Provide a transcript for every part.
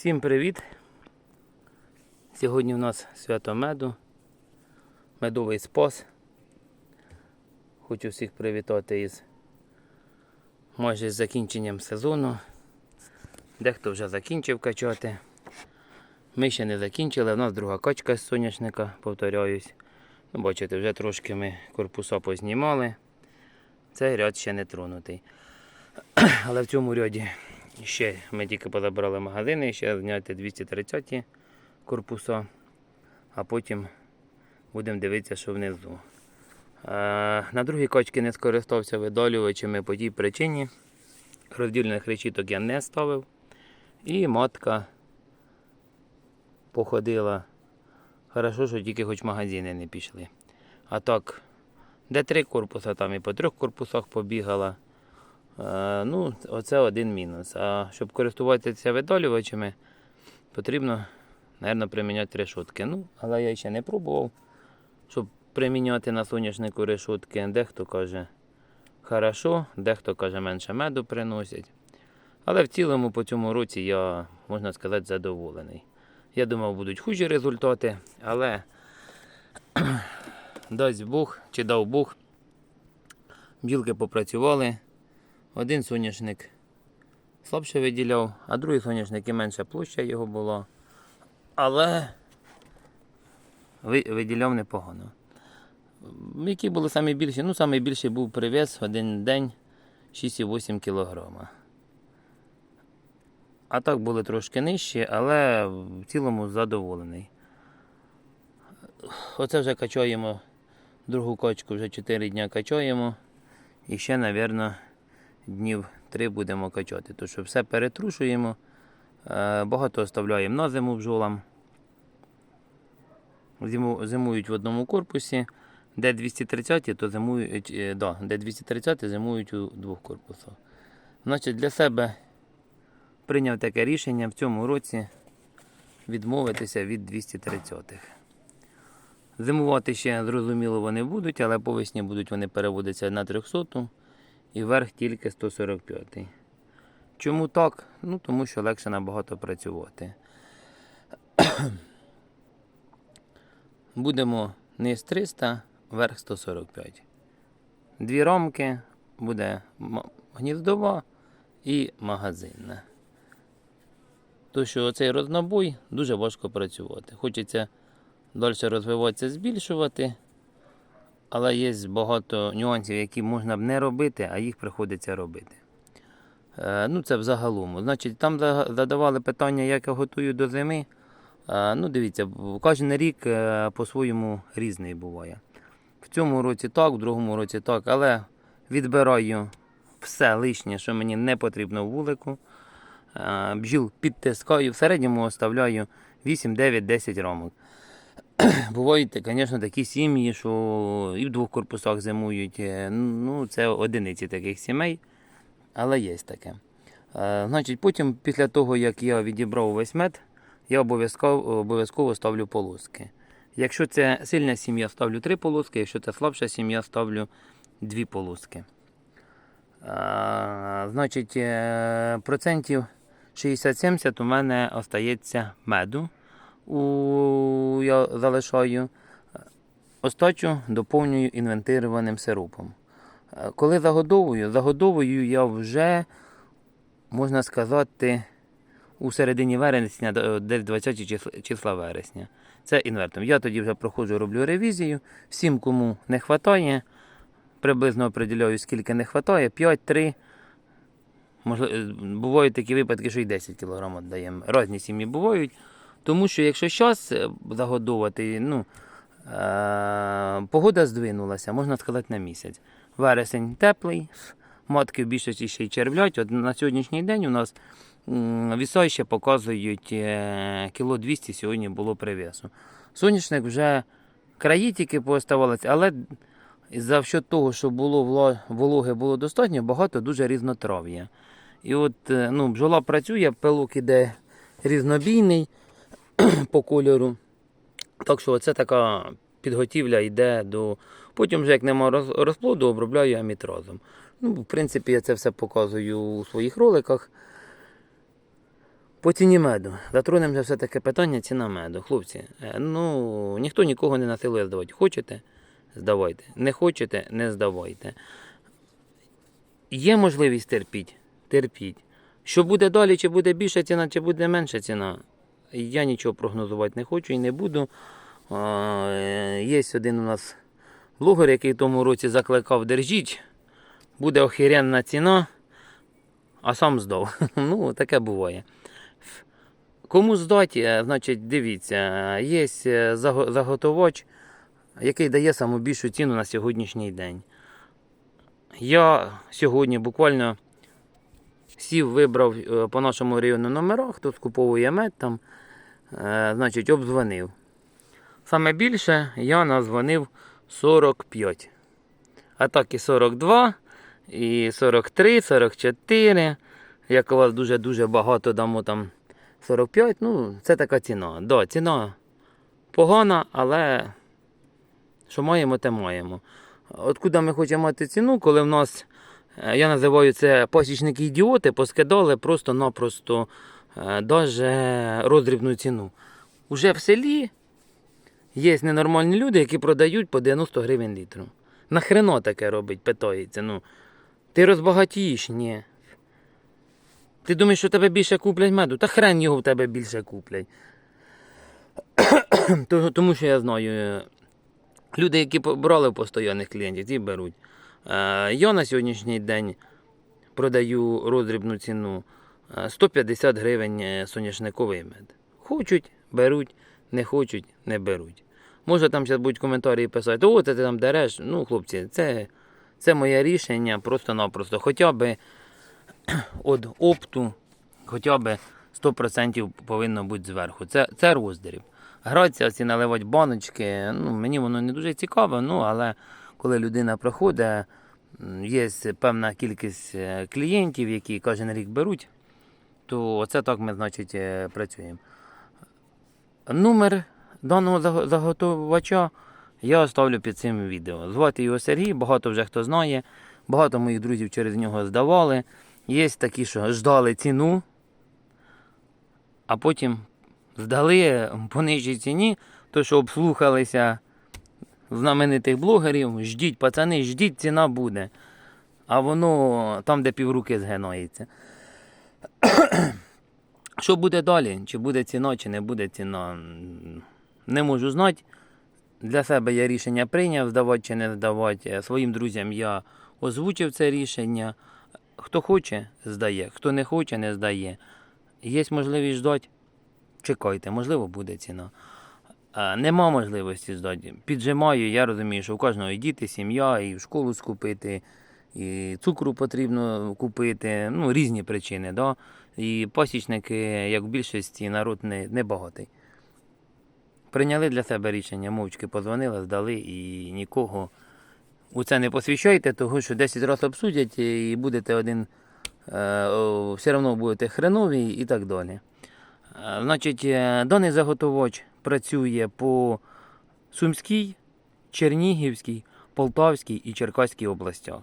Всім привіт! Сьогодні у нас свято меду, медовий спас. Хочу всіх привітати із майже з закінченням сезону. Дехто вже закінчив качати. Ми ще не закінчили, у нас друга качка з соняшника, повторяюсь. Ну, бачите, вже трошки ми корпуса познімали. Цей ряд ще не тронутий. Але в цьому ряді ще ми тільки позабрали магазини, ще зняти 230 корпуса, а потім будемо дивитися, що внизу. Е, На другій качці не скористався видалювачами по тій причині. Роздільних решіток я не ставив. І матка походила. Хорошо, що тільки хоч магазини не пішли. А так, де три корпуса, там і по трьох корпусах побігала. Е, Ну, оце один мінус. А щоб користуватися видалювачами, потрібно, мабуть, приміняти решотки. Ну, але я ще не пробував, щоб приміняти на соняшнику решотки. Дехто каже хорошо, дехто каже менше меду приносять. Але в цілому по цьому році я, можна сказати, задоволений. Я думав, будуть хужі результати, але дасть Бог чи дав Бог, бджілки попрацювали. Один соняшник слабше виділяв, а другий соняшник і менша площа його була. Але виділяв непогано. Які були самі більші? Ну, самий був привіз один день 6,8 кг. А так були трошки нижчі, але в цілому задоволений. Оце вже качаємо другу качку, вже 4 дні качаємо. І ще, мабуть, днів 3 будемо качати. Тому що все перетрушуємо, е, багато оставляємо на зиму бджолам. Зиму, зимують в одному корпусі. Де 230, то зимують, е, да, де 230 зимують у двох корпусах. Значить, для себе прийняв таке рішення в цьому році відмовитися від 230-х. Зимувати ще зрозуміло вони будуть, але по весні будуть вони переводитися на 300 і верх тільки 145. Чому так? Ну, тому що легше набагато працювати. Будемо низ 300, верх 145. Дві рамки буде гніздова і магазинна. То що оцей рознобой дуже важко працювати. Хочеться далі розвиватися, збільшувати, але є багато нюансів, які можна б не робити, а їх приходиться робити. Е, Ну, це взагалом. Значить, там задавали питання, як я готую до зими. Е, Ну, дивіться, кожен рік е, по-своєму різний буває. В цьому році так, в другому році так, але відбираю все лишнє, що мені не потрібно в вулику. Бджіл підтискаю, в середньому оставляю 8, 9, 10 рамок. Бувають, звісно, такі сім'ї, що і в двох корпусах зимують. е, Ну, це одиниці таких сімей, але є таке. Е, Значить, потім, після того, як я відібрав весь мед, я обов'язково, обов'язково ставлю полоски. Якщо це сильна сім'я, ставлю три полоски, якщо це слабша сім'я, ставлю дві полоски. А, значить, е, процентів 60-70 у мене остається меду. У, залишаю. Остачу доповнюю інвентированим сиропом. Коли загодовую, загодовую я вже, можна сказати, у середині вересня, десь 20 числа, числа вересня. Це інвертом. Я тоді вже проходжу, роблю ревізію. Всім, кому не вистачає, приблизно определяю, скільки не вистачає, 5-3. Можливо, бувають такі випадки, що й 10 кг віддаємо. Різні сім'ї бувають. Тому що якщо зараз загодовувати, ну, е- погода здвинулася, можна сказати, на місяць. Вересень теплий, матки в більшості ще й червлять. От на сьогоднішній день у нас віса ще показують е, кіло 200 сьогодні було привесу. Соняшник вже краї тільки пооставалися, але за що того, що було вологи було достатньо, багато дуже різнотрав'я. І от е, ну, бджола працює, пилок іде різнобійний по кольору. Так що це така підготівля йде до. Потім, вже як нема розплоду, обробляю амітразом. Ну, в принципі, я це все показую у своїх роликах. По ціні меду. Затронемося все таке питання ціна меду. Хлопці, е, ну ніхто нікого не насилує здавати. Хочете? Здавайте. Не хочете, не здавайте. Є можливість терпіть, терпіть. Що буде далі, чи буде більша ціна, чи буде менша ціна, я нічого прогнозувати не хочу і не буду. Е, Є один у нас блогер, який в тому році закликав держіть, буде охеренна ціна, а сам здав. Ну, таке буває. Кому здати, е, значить, дивіться, є е, заго- заготовач, який дає саму більшу ціну на сьогоднішній день. Я сьогодні буквально сів, вибрав по нашому району номера, хто скуповує мед там, значить, обдзвонив. Саме більше я назвонив 45. А так і 42, і 43, 44. Як у вас дуже-дуже багато дамо там 45, ну, це така ціна. Да, ціна погана, але що маємо, те маємо. Откуда ми хочемо мати ціну, коли в нас, е, я називаю це пасічники ідіоти, поскидали просто-напросто е, даже роздрібну ціну. Уже в селі є ненормальні люди, які продають по 90 гривень літру. Нахрено таке робить, питається. Ну, ти розбагатієш? Ні. Ти думаєш, що тебе більше куплять меду? Та хрен його в тебе більше куплять. Тому що я знаю, е, люди, які брали постійних клієнтів, ті беруть. Е, Я на сьогоднішній день продаю роздрібну ціну е, 150 гривень е, соняшниковий мед. Хочуть, беруть, не хочуть, не беруть. Може там зараз будуть коментарі писати, о, це ти там дереш. Ну, хлопці, це, це моє рішення просто-напросто. Хоча б від опту, хоча б 100% повинно бути зверху. Це, це роздріб. Гратися, ці наливати баночки, ну, мені воно не дуже цікаво, ну, але коли людина приходить, є певна кількість е, клієнтів, які кожен рік беруть, то оце так ми, значить, е, працюємо. Номер даного заго- заготовача я оставлю під цим відео. Звати його Сергій, багато вже хто знає, багато моїх друзів через нього здавали. Є такі, що ждали ціну, а потім здали по нижчій ціні, то що обслухалися знаменитих блогерів, ждіть, пацани, ждіть, ціна буде. А воно там, де півруки згинається. Що буде далі? Чи буде ціна, чи не буде ціна, не можу знати. Для себе я рішення прийняв, здавати чи не здавати. Своїм друзям я озвучив це рішення. Хто хоче, здає, хто не хоче, не здає. Є можливість ждати, чекайте, можливо, буде ціна. Нема можливості здати. Піджимаю, я розумію, що у кожного і діти, сім'я, і в школу скупити, і цукру потрібно купити. Ну, різні причини. Да? І пасічники, як в більшості, народ не, не багатий. Прийняли для себе рішення, мовчки позвонили, здали і нікого у це не посвящайте, тому що 10 разів обсудять і будете один, е, все одно будете хренові і так далі. Е, Значить, е, даний заготовач працює по Сумській, Чернігівській, Полтавській і Черкаській областях.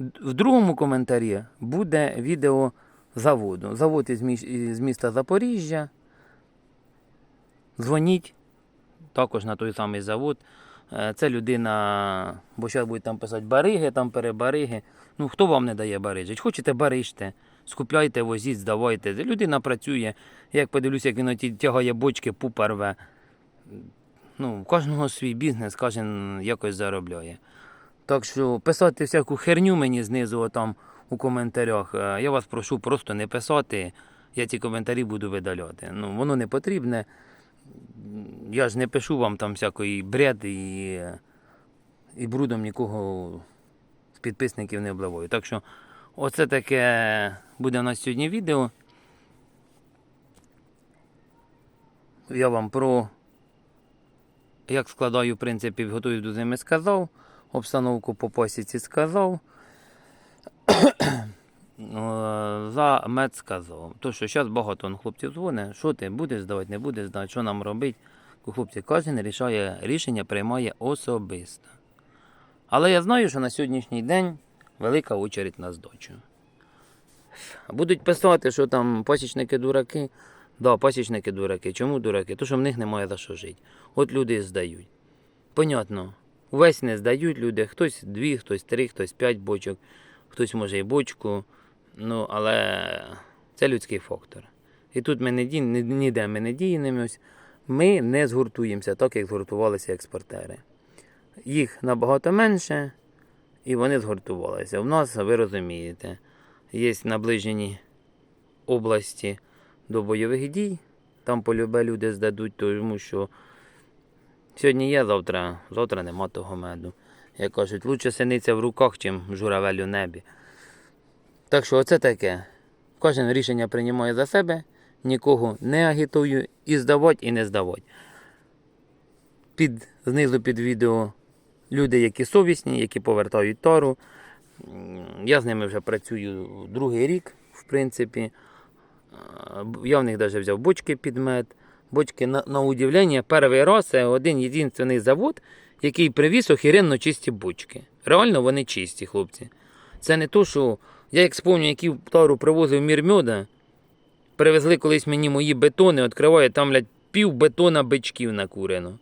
В другому коментарі буде відео заводу. Завод із міста Запоріжжя. Дзвоніть також на той самий завод. Е, Це людина, бо зараз будуть там писати бариги, там перебариги. Ну хто вам не дає барижить? Хочете барижте, скупляйте, возіть, здавайте. Людина працює. Як подивлюся, як він тягає бочки, пупа рве. Ну, у кожного свій бізнес, кожен якось заробляє. Так що писати всяку херню мені знизу там у коментарях. е, Я вас прошу просто не писати. Я ці коментарі буду видаляти. Ну, воно не потрібне. Я ж не пишу вам там всякої бред і, і брудом нікого з підписників не обливаю. Так що оце таке буде у нас сьогодні відео. Я вам про як складаю, в принципі, готую до зими сказав. Обстановку по посіці сказав. За мед сказав. То що зараз багато хлопців дзвонить, що ти будеш здавати, не будеш здавати, що нам робити. Хлопці, кожен рішає, рішення приймає особисто. Але я знаю, що на сьогоднішній день велика очередь на здачу. Будуть писати, що там пасічники дураки. Да, пасічники дураки. Чому дураки? Тому що в них немає за що жити. От люди здають. Понятно. Увесь не здають люди. Хтось дві, хтось три, хтось п'ять бочок, хтось може і бочку. Ну, але це людський фактор. І тут ми не ді... ніде ми не діємось. Ми не згуртуємося так, як згуртувалися експортери. Їх набагато менше, і вони згуртувалися. У нас, ви розумієте, є наближені області до бойових дій. Там полюбе люди здадуть, тому що сьогодні є, завтра, завтра нема того меду. Як кажуть, лучше синиця в руках, чим журавель у небі. Так що оце таке. Кожен рішення приймає за себе, нікого не агітую і здавати, і не здавати. Під, знизу під відео люди, які совісні, які повертають тару. Я з ними вже працюю другий рік, в принципі. Я в них навіть взяв бочки під мед. Бочки на, на удивлення, перший раз це один єдиний завод, який привіз охеренно чисті бочки. Реально вони чисті, хлопці. Це не то, що я як спомню, який тару привозив мірмьода, привезли колись мені мої бетони, відкриваю, там, блядь, пів бетона бичків накурено.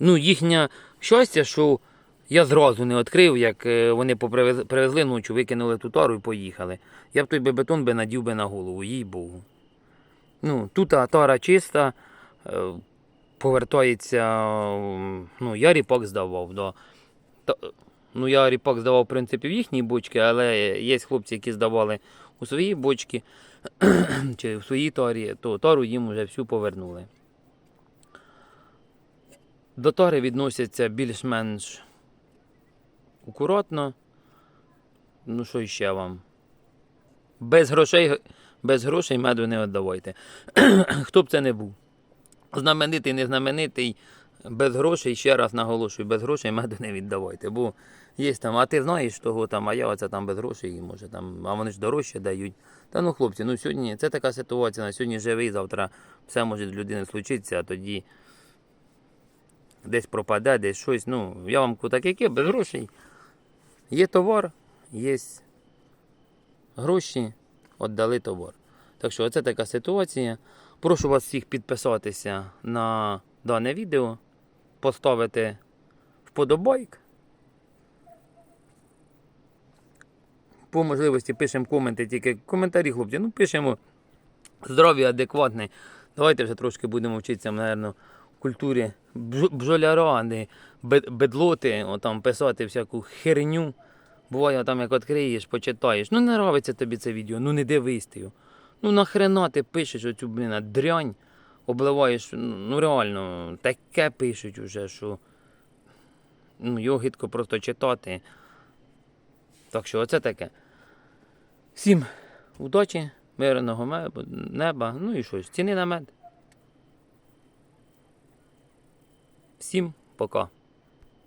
Ну, їхнє щастя, що я зразу не відкрив, як е, вони привезли ночі, викинули ту тару і поїхали. Я б той би бетон би надів би на голову, їй Богу. Ну, тут та тара чиста, е, повертається. Ну, я ріпак здавав. Да. Ну, я ріпак здавав, в принципі, в їхній бочки, але є хлопці, які здавали у свої бочки чи в своїй тарі, то тару їм вже всю повернули. До тари відносяться більш-менш акуратно. Ну, що ще вам? Без грошей, без грошей меду не віддавайте. Хто б це не був. Знаменитий, незнаменитий, без грошей, ще раз наголошую, без грошей меду не віддавайте. Бо є там, а ти знаєш того там, а я оце там без грошей, може там, а вони ж дорожче дають. Та ну хлопці, ну сьогодні це така ситуація, на сьогодні живий, завтра все може з людини случитися, а тоді десь пропаде, десь щось. Ну, я вам так яке, без грошей. Є товар, є гроші, віддали товар. Так що оце така ситуація. Прошу вас всіх підписатися на дане відео, поставити вподобайк. По можливості пишемо коменти, тільки коментарі, хлопці. Ну, пишемо здорові, адекватні. Давайте вже трошки будемо вчитися, мабуть, культурі бж- бджоляра, а не бед- бедлоти, отам писати всяку херню. Буває, там як відкриєш, почитаєш. Ну не нравиться тобі це відео, ну не дивись ти. Ну нахрена ти пишеш оцю, блін, дрянь, обливаєш, ну реально, таке пишуть уже, що ну, його гидко просто читати. Так що оце таке. Всім удачі, мирного неба, ну і щось, ціни на мед. Всім пока.